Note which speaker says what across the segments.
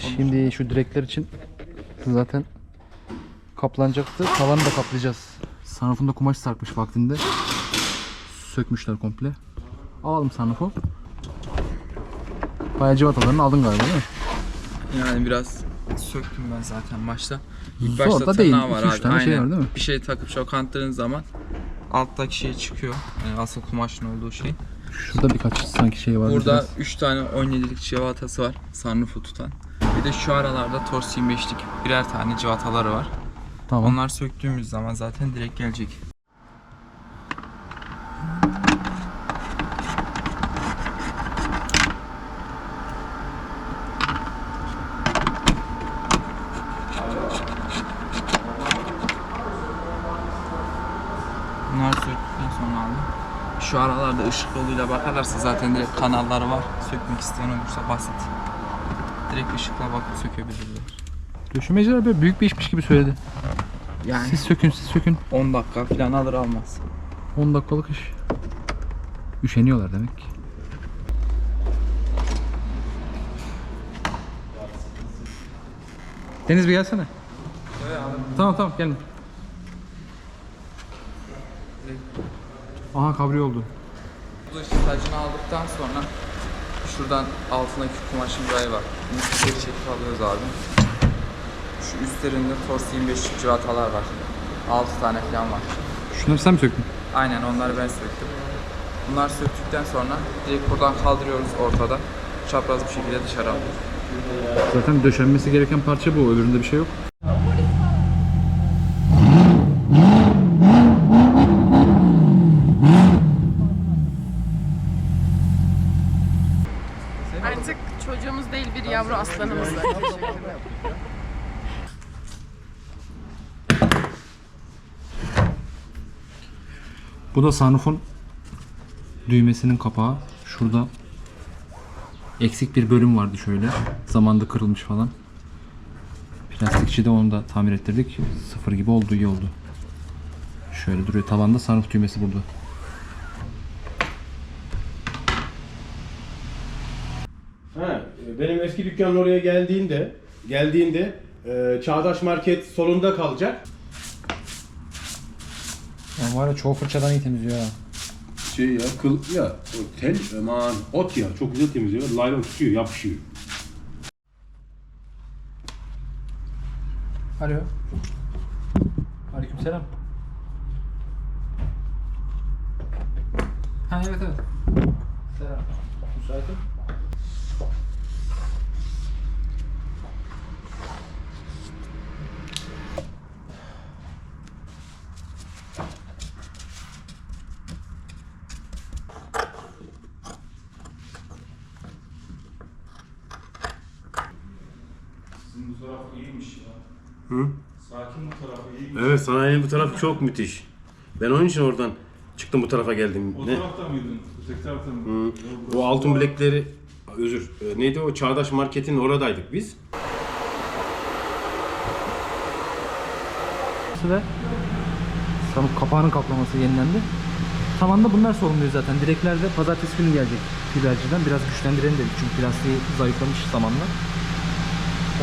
Speaker 1: Şimdi şu direkler için zaten kaplanacaktı. Tavanı da kaplayacağız. Sunroof'unda kumaş sarkmış vaktinde. Sökmüşler komple. Alalım sunroof'u. Bayağı civatalarını aldın galiba değil mi?
Speaker 2: Yani biraz söktüm ben zaten başta. İlk
Speaker 1: Zor
Speaker 2: başta
Speaker 1: da değil.
Speaker 2: var abi.
Speaker 1: tane şey var değil mi?
Speaker 2: Bir şey takıp çokanttığın zaman alttaki şey çıkıyor. Yani asıl kumaşın olduğu şey.
Speaker 1: Şurada birkaç sanki şey var.
Speaker 2: Burada
Speaker 1: biraz.
Speaker 2: 3 tane 17'lik civatası var. Sunroof'u tutan. Bir de şu aralarda Tors 25'lik birer tane civataları var.
Speaker 1: Tamam.
Speaker 2: Onlar söktüğümüz zaman zaten direkt gelecek. Bunlar söktükten sonra aldım. Şu aralarda ışık yoluyla bakarlarsa zaten direkt kanalları var. Sökmek isteyen olursa basit. Direkt ışıkla bakıp sökebilirler.
Speaker 1: Döşemeciler böyle büyük bir işmiş gibi söyledi.
Speaker 2: Yani
Speaker 1: Siz sökün siz sökün.
Speaker 2: 10 dakika falan alır almaz.
Speaker 1: 10 dakikalık iş. Üşeniyorlar demek ki. Deniz bir gelsene. Tamam tamam gelme. Aha kabri oldu.
Speaker 2: Bu işte tacını aldıktan sonra şuradan altındaki kumaşın rayı var. Bunu geri çekip alıyoruz abi. Şu üstlerinde Tors 25 civatalar var. 6 tane falan var.
Speaker 1: Şunları sen mi söktün?
Speaker 2: Aynen onları ben söktüm. Bunlar söktükten sonra direkt buradan kaldırıyoruz ortada. Çapraz bir şekilde dışarı alıyoruz.
Speaker 1: Zaten döşenmesi gereken parça bu. Öbüründe bir şey yok.
Speaker 3: Artık çocuğumuz değil bir yavru aslanımız var.
Speaker 1: Bu da sunroof'un düğmesinin kapağı. Şurada eksik bir bölüm vardı şöyle. Zamanda kırılmış falan. Plastikçi de onu da tamir ettirdik. Sıfır gibi oldu, iyi oldu. Şöyle duruyor. Tavanda sunroof düğmesi burada.
Speaker 4: Ha, benim eski dükkanın oraya geldiğinde geldiğinde e, Çağdaş Market solunda kalacak.
Speaker 1: Ya var ya çoğu fırçadan iyi temizliyor ha.
Speaker 4: Şey ya kıl ya o tel aman ot ya çok güzel temizliyor. Laylon tutuyor yapışıyor.
Speaker 1: Alo. Aleykümselam. Ha evet evet. Selam. Müsaitim.
Speaker 5: Bu taraf iyiymiş ya.
Speaker 4: Hı?
Speaker 5: Sakin bu tarafı iyiymiş.
Speaker 4: Evet sanayinin bu tarafı çok müthiş. Ben onun için oradan çıktım bu tarafa geldim.
Speaker 5: O
Speaker 4: Ne?
Speaker 5: tarafta mıydın? Öteki tarafta mı?
Speaker 4: Hı. Bu altın bilekleri özür e, neydi o Çağdaş Market'in oradaydık biz.
Speaker 1: ve sanıp kapağının kaplaması yenilendi. Tavanda bunlar sorumluyuz zaten. Direkler de pazartesi günü gelecek fiberciden. Biraz güçlendirelim dedik çünkü plastiği zayıflamış zamanla.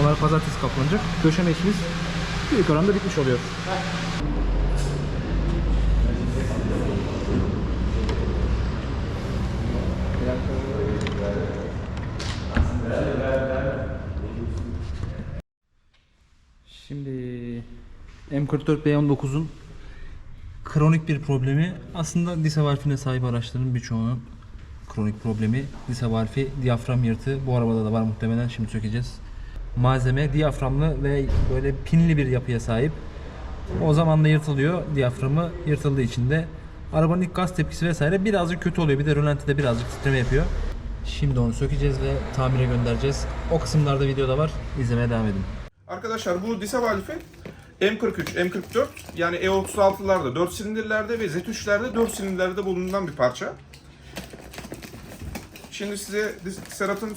Speaker 1: Onlar pazartesi kaplanacak. Döşeme işimiz büyük oranda bitmiş oluyor. Şimdi M44 B19'un kronik bir problemi aslında dise valfine sahip araçların birçoğunun kronik problemi dise valfi diyafram yırtığı. Bu arabada da var muhtemelen şimdi sökeceğiz. Malzeme diyaframlı ve böyle pinli bir yapıya sahip. O zaman da yırtılıyor. Diyaframı yırtıldığı için de arabanın ilk gaz tepkisi vesaire birazcık kötü oluyor. Bir de rölantide birazcık titreme yapıyor. Şimdi onu sökeceğiz ve tamire göndereceğiz. O kısımlarda videoda var. İzlemeye devam edin.
Speaker 6: Arkadaşlar bu dise valfi M43, M44 yani E36'larda 4 silindirlerde ve Z3'lerde 4 silindirlerde bulunan bir parça. Şimdi size Serhat'ın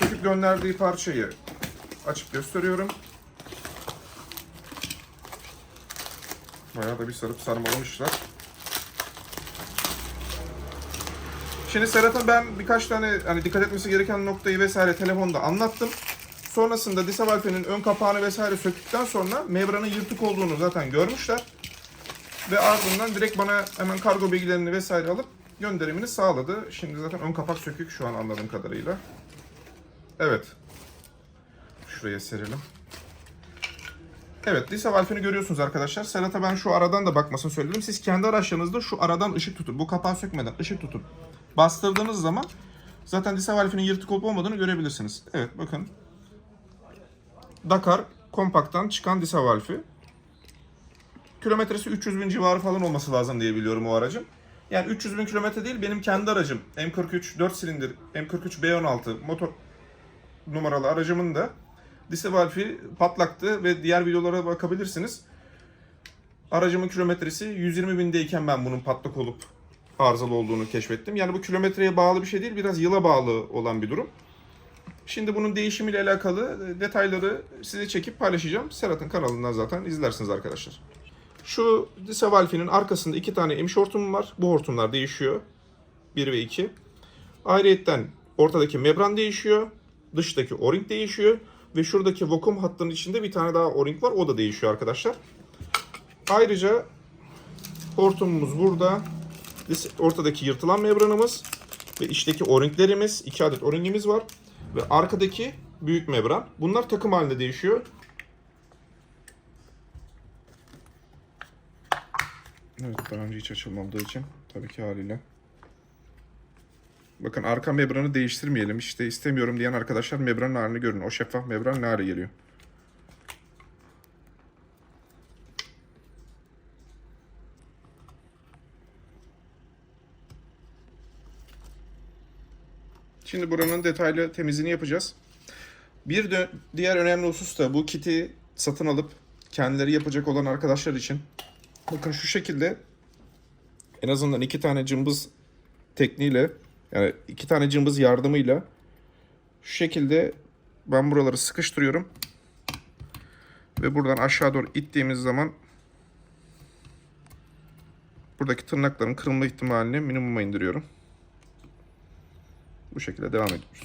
Speaker 6: söküp gönderdiği parçayı açıp gösteriyorum. Bayağı da bir sarıp sarmalamışlar. Şimdi Serhat'ın ben birkaç tane hani dikkat etmesi gereken noktayı vesaire telefonda anlattım. Sonrasında dise valfinin ön kapağını vesaire söktükten sonra membranın yırtık olduğunu zaten görmüşler. Ve ardından direkt bana hemen kargo bilgilerini vesaire alıp gönderimini sağladı. Şimdi zaten ön kapak sökük şu an anladığım kadarıyla. Evet. Şuraya serelim. Evet, lise valfini görüyorsunuz arkadaşlar. Serhat'a ben şu aradan da bakmasını söyledim. Siz kendi araçlarınızda şu aradan ışık tutun. Bu kapağı sökmeden ışık tutun. Bastırdığınız zaman zaten lise valfinin yırtık olup olmadığını görebilirsiniz. Evet, bakın. Dakar kompaktan çıkan lise valfi. Kilometresi 300 bin civarı falan olması lazım diye biliyorum o aracın. Yani 300 bin kilometre değil benim kendi aracım. M43 4 silindir, M43 B16 motor numaralı aracımın da lise valfi patlaktı ve diğer videolara bakabilirsiniz. Aracımın kilometresi 120 bindeyken ben bunun patlak olup arızalı olduğunu keşfettim. Yani bu kilometreye bağlı bir şey değil, biraz yıla bağlı olan bir durum. Şimdi bunun değişimiyle alakalı e, detayları size çekip paylaşacağım. Serhat'ın kanalından zaten izlersiniz arkadaşlar. Şu lise valfinin arkasında iki tane emiş hortumum var. Bu hortumlar değişiyor. 1 ve 2. Ayrıyetten ortadaki membran değişiyor. Dıştaki o-ring değişiyor. Ve şuradaki vakum hattının içinde bir tane daha o-ring var. O da değişiyor arkadaşlar. Ayrıca hortumumuz burada. Ortadaki yırtılan membranımız ve içteki o-ringlerimiz. 2 adet o-ringimiz var. Ve arkadaki büyük membran. Bunlar takım halinde değişiyor. Evet daha önce hiç açılmadığı için tabii ki haliyle. Bakın arka membranı değiştirmeyelim. İşte istemiyorum diyen arkadaşlar membranın halini görün. O şeffaf membran ne hale geliyor. Şimdi buranın detaylı temizliğini yapacağız. Bir diğer önemli husus da bu kiti satın alıp kendileri yapacak olan arkadaşlar için bakın şu şekilde en azından iki tane cımbız tekniğiyle yani iki tane cımbız yardımıyla şu şekilde ben buraları sıkıştırıyorum. Ve buradan aşağı doğru ittiğimiz zaman buradaki tırnakların kırılma ihtimalini minimuma indiriyorum. Bu şekilde devam ediyoruz.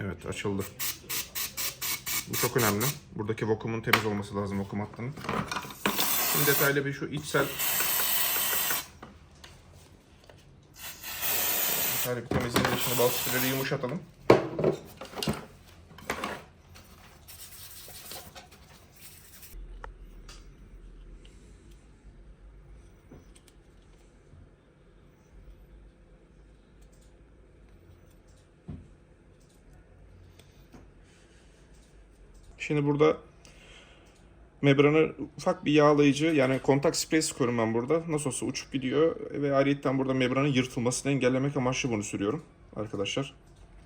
Speaker 6: Evet açıldı. Bu çok önemli. Buradaki vakumun temiz olması lazım vakum hattının. Şimdi detaylı bir şu içsel detaylı bir temizleyelim. Şimdi balıkçıları yumuşatalım. Şimdi burada membranı ufak bir yağlayıcı yani kontak sprey sıkıyorum ben burada. Nasıl olsa uçup gidiyor ve ayrıyetten burada membranın yırtılmasını engellemek amaçlı bunu sürüyorum arkadaşlar.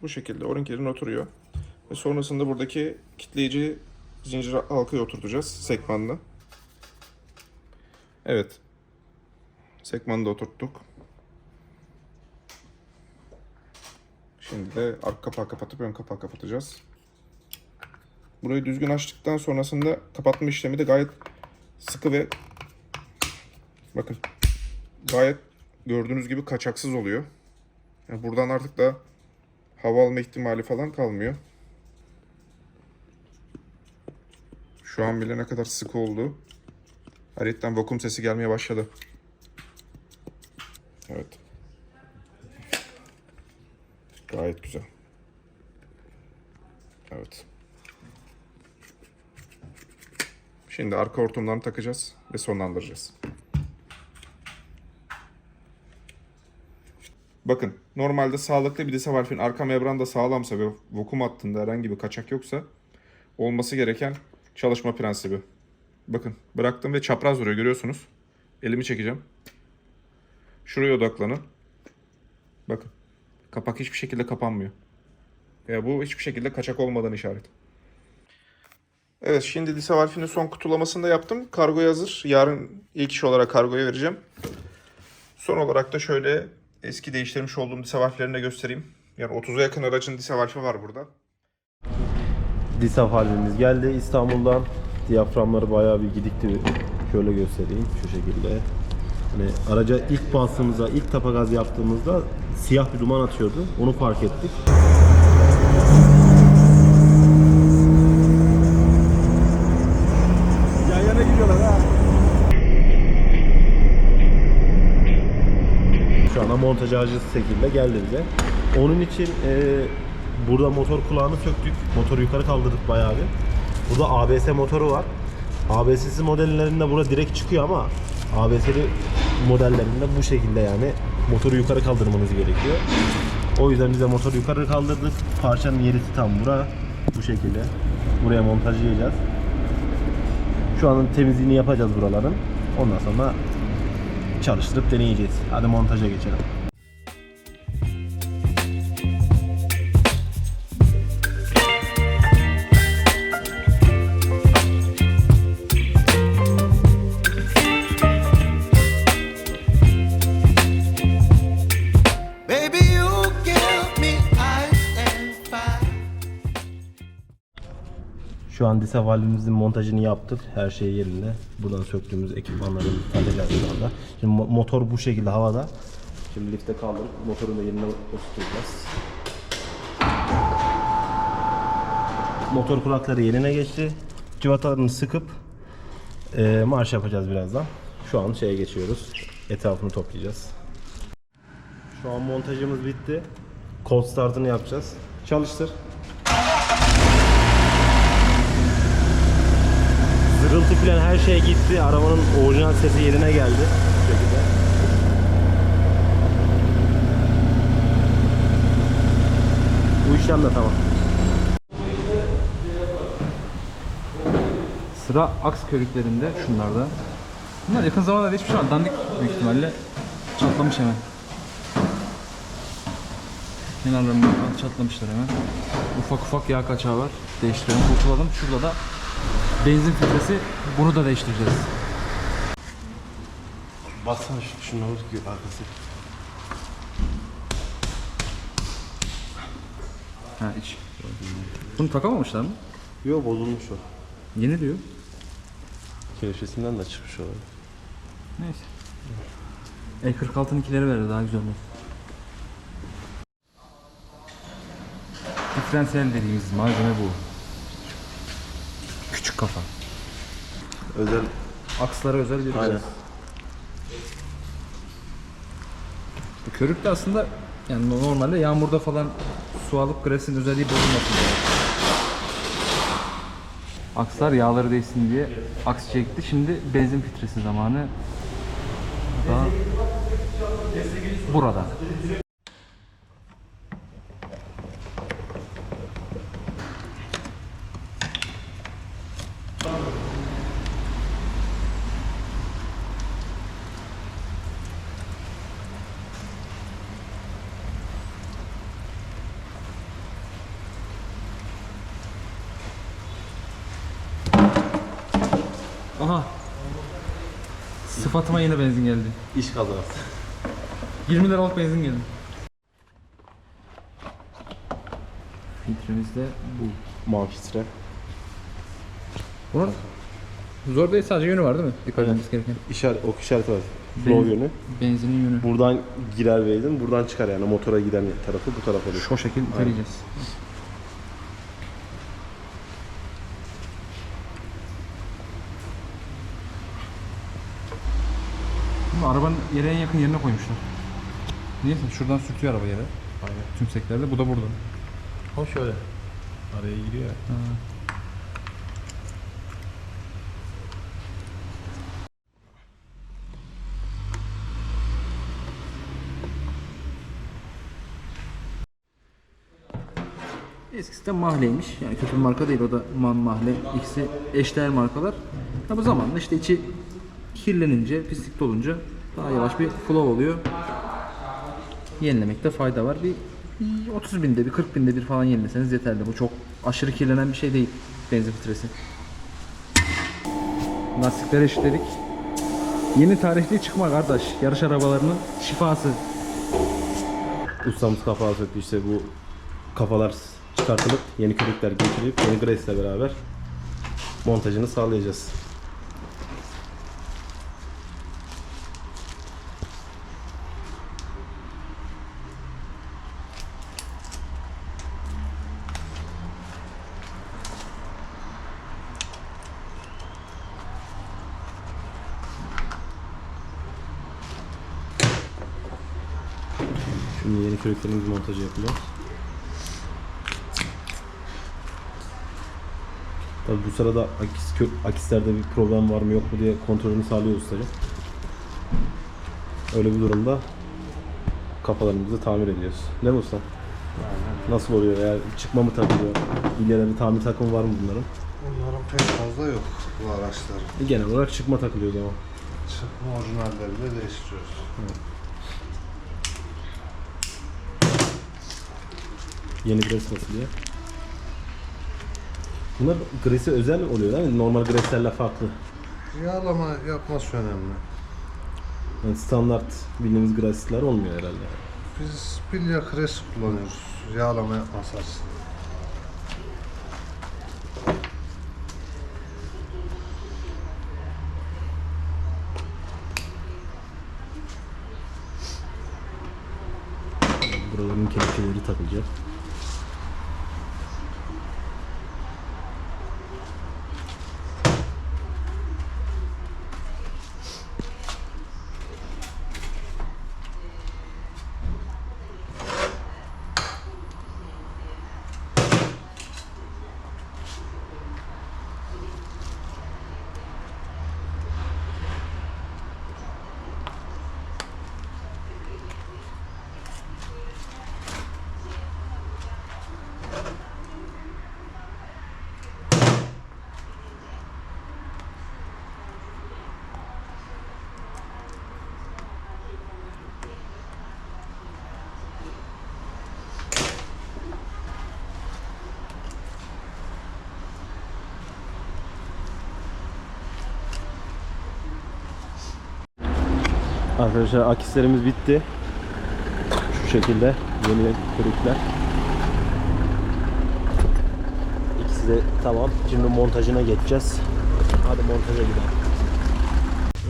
Speaker 6: Bu şekilde o yerine oturuyor. Ve sonrasında buradaki kitleyici zincir halkayı oturtacağız sekmanla. Evet. Sekmanı da oturttuk. Şimdi de arka kapağı kapatıp ön kapağı kapatacağız. Burayı düzgün açtıktan sonrasında kapatma işlemi de gayet sıkı ve bakın gayet gördüğünüz gibi kaçaksız oluyor. Yani buradan artık da hava alma ihtimali falan kalmıyor. Şu an bile ne kadar sıkı oldu. Ayrıca vakum sesi gelmeye başladı. Evet. Gayet güzel. Evet. Şimdi arka hortumlarını takacağız ve sonlandıracağız. Bakın normalde sağlıklı bir dise valfin arka membran da sağlamsa ve vakum hattında herhangi bir kaçak yoksa olması gereken çalışma prensibi. Bakın bıraktım ve çapraz duruyor görüyorsunuz. Elimi çekeceğim. Şuraya odaklanın. Bakın kapak hiçbir şekilde kapanmıyor. Ya bu hiçbir şekilde kaçak olmadan işaret. Evet şimdi lise valfinin son kutulamasını da yaptım. Kargoya hazır. Yarın ilk iş olarak kargoya vereceğim. Son olarak da şöyle eski değiştirmiş olduğum lise valflerini de göstereyim. Yani 30'a yakın aracın lise valfi var burada.
Speaker 4: Disaf halimiz geldi İstanbul'dan. Diyaframları bayağı bir gidikti. Şöyle göstereyim şu şekilde. Hani araca ilk bastığımızda, ilk tapa gaz yaptığımızda siyah bir duman atıyordu. Onu fark ettik. Montaj acısı şekilde geldi bize. Onun için e, burada motor kulağını söktük. Motoru yukarı kaldırdık bayağı bir. Burada ABS motoru var. ABS'siz modellerinde burada direkt çıkıyor ama ABS'li modellerinde bu şekilde yani motoru yukarı kaldırmanız gerekiyor. O yüzden bize motoru yukarı kaldırdık. Parçanın yeri tam bura. Bu şekilde. Buraya montajlayacağız. Şu an temizliğini yapacağız buraların. Ondan sonra çalıştırıp deneyeceğiz. Hadi montaja geçelim. Şu an dise valvimizin montajını yaptık. Her şey yerinde. Buradan söktüğümüz ekipmanları takacağız şu anda. Şimdi mo- motor bu şekilde havada. Şimdi lifte kaldırıp motorun da yerine oturtacağız. Motor kulakları yerine geçti. Civatalarını sıkıp eee, marş yapacağız birazdan. Şu an şeye geçiyoruz. Etrafını toplayacağız. Şu an montajımız bitti. Cold startını yapacağız. Çalıştır. Zırıltı falan her şey gitti. Arabanın orijinal sesi yerine geldi. Bu şekilde. Bu işlem de tamam.
Speaker 1: Sıra aks körüklerinde şunlarda. Bunlar yakın zamanda değişmiş ama dandik büyük ihtimalle çatlamış hemen. Kenarlarından çatlamışlar hemen. Ufak ufak yağ kaçağı var. Değiştirelim, kurtulalım. Şurada da benzin filtresi. Bunu da değiştireceğiz.
Speaker 4: Baksana şu, bak ki arkası.
Speaker 1: Ha iç. Bunu takamamışlar mı?
Speaker 4: Yok bozulmuş o.
Speaker 1: Yeni diyor.
Speaker 4: Kereşesinden de çıkmış o.
Speaker 1: Neyse. E46'nınkileri verir daha güzel olur. Diferansiyel dediğimiz malzeme bu. Kafa.
Speaker 4: Özel
Speaker 1: Akslara özel bir
Speaker 4: Aynen.
Speaker 1: Bu körük de aslında yani normalde yağmurda falan su alıp gresin özelliği bozulmasın diye. Akslar yağları değsin diye aks çekti. Şimdi benzin filtresi zamanı. Bu Da burada. Aha. Sıfatıma yine benzin geldi.
Speaker 4: iş kazası.
Speaker 1: 20 liralık benzin geldi. Filtremiz de bu.
Speaker 4: Manfistre.
Speaker 1: Bunun zor değil sadece yönü var değil mi? Dikkat etmemiz gereken.
Speaker 4: İşaret, ok işareti var. Flow yönü.
Speaker 1: Benzinin yönü.
Speaker 4: Buradan girer benzin, buradan çıkar yani motora giden tarafı bu tarafa oluyor.
Speaker 1: Şu şekil iteleyeceğiz. Bunu arabanın yere en yakın yerine koymuşlar. Niyeyse şuradan sürtüyor araba yere.
Speaker 4: Aynen.
Speaker 1: Tümseklerde. Bu da burada.
Speaker 4: O şöyle. Araya giriyor ya.
Speaker 1: Eskisi de Mahle'ymiş. Yani kötü bir marka değil. O da Man Mahle. İkisi eşdeğer markalar. Ya bu zamanla işte içi kirlenince, pislik dolunca daha yavaş bir flow oluyor. Yenilemekte fayda var. Bir, bir 30 binde bir 40 binde bir falan yenileseniz yeterli. Bu çok aşırı kirlenen bir şey değil benzin filtresi. Lastikleri eşitledik. Yeni tarihli çıkma kardeş. Yarış arabalarının şifası.
Speaker 4: Ustamız kapağı söktü işte bu kafalar çıkartılıp yeni körükler geçirilip yeni Grace ile beraber montajını sağlayacağız. Şimdi yeni körüklerimiz montajı yapılıyor. Tabii bu sırada akis, kö- akislerde bir problem var mı yok mu diye kontrolünü sağlıyor ustacım. Öyle bir durumda kafalarımızı tamir ediyoruz. Ne mi usta? Nasıl oluyor? Eğer çıkma mı takılıyor? İlyaları tamir takımı var mı bunların?
Speaker 7: Bunların pek fazla yok bu araçların.
Speaker 4: E, genel olarak çıkma takılıyor o zaman.
Speaker 7: Çıkma orijinalleri de değiştiriyoruz.
Speaker 4: Yeni gres basılıyor. Bunlar gresi özel oluyor değil mi? Normal greslerle farklı.
Speaker 7: Yağlama yapması önemli.
Speaker 4: Yani standart bildiğimiz gresler olmuyor herhalde.
Speaker 7: Biz bilya kresi kullanıyoruz yağlama yapması açısından.
Speaker 4: Buraların kelepçeleri takılacak. Arkadaşlar akislerimiz bitti. Şu şekilde yeni körükler. İkisi de tamam. Şimdi montajına geçeceğiz. Hadi montaja gidelim.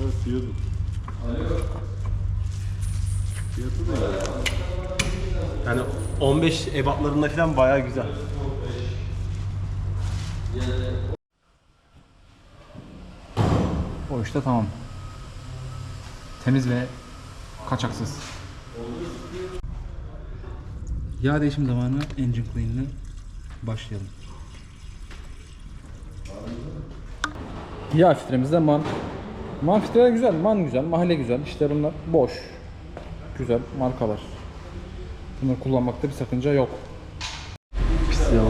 Speaker 5: Evet diyordum. Fiyatı da iyi.
Speaker 4: Yani 15 ebatlarında falan bayağı güzel.
Speaker 1: O işte tamam. Temiz ve kaçaksız. Yağ değişim zamanı engine clean'le başlayalım. Yağ filtremizde man. Man filtreler güzel, man güzel, mahalle güzel. İşte bunlar boş. Güzel markalar. Bunları kullanmakta bir sakınca yok.
Speaker 4: Pis ya.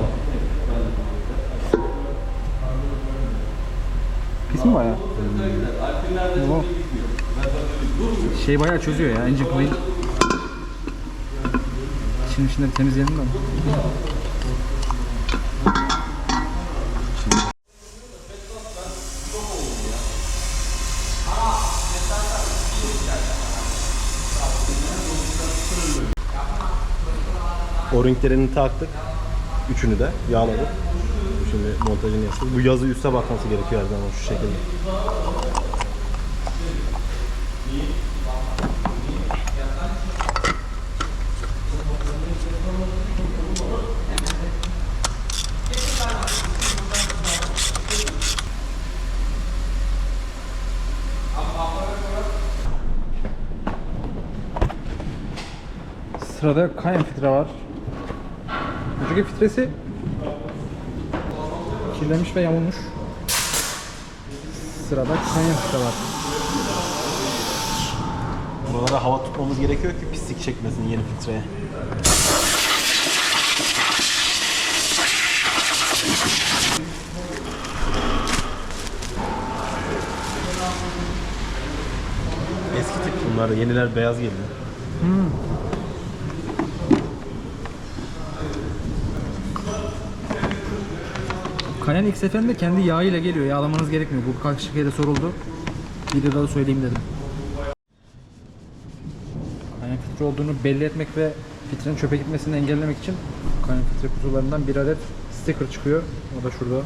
Speaker 1: Pis mi bayağı? Bu şey bayağı çözüyor ya engine clean. Şimdi içinde temizleyelim de.
Speaker 4: O-ringlerini taktık. Üçünü de yağladık. Şimdi montajını yapacağız. Bu yazı üste bakması gerekiyor her zaman şu şekilde.
Speaker 1: Sırada Cayenne filtre var. Önceki filtresi kirlenmiş ve yamulmuş. Sırada Cayenne filtre var.
Speaker 4: Buralara hava tutmamız gerekiyor ki pislik çekmesin yeni filtreye. Eski tip bunlar, yeniler beyaz geliyor.
Speaker 1: Cayenne ilk seferinde kendi yağıyla geliyor. Yağlamanız gerekmiyor. Bu kaç kere soruldu. Videoda da söyleyeyim dedim. Cayenne filtre olduğunu belli etmek ve filtrenin çöpe gitmesini engellemek için Cayenne filtre kutularından bir adet sticker çıkıyor. O da şurada.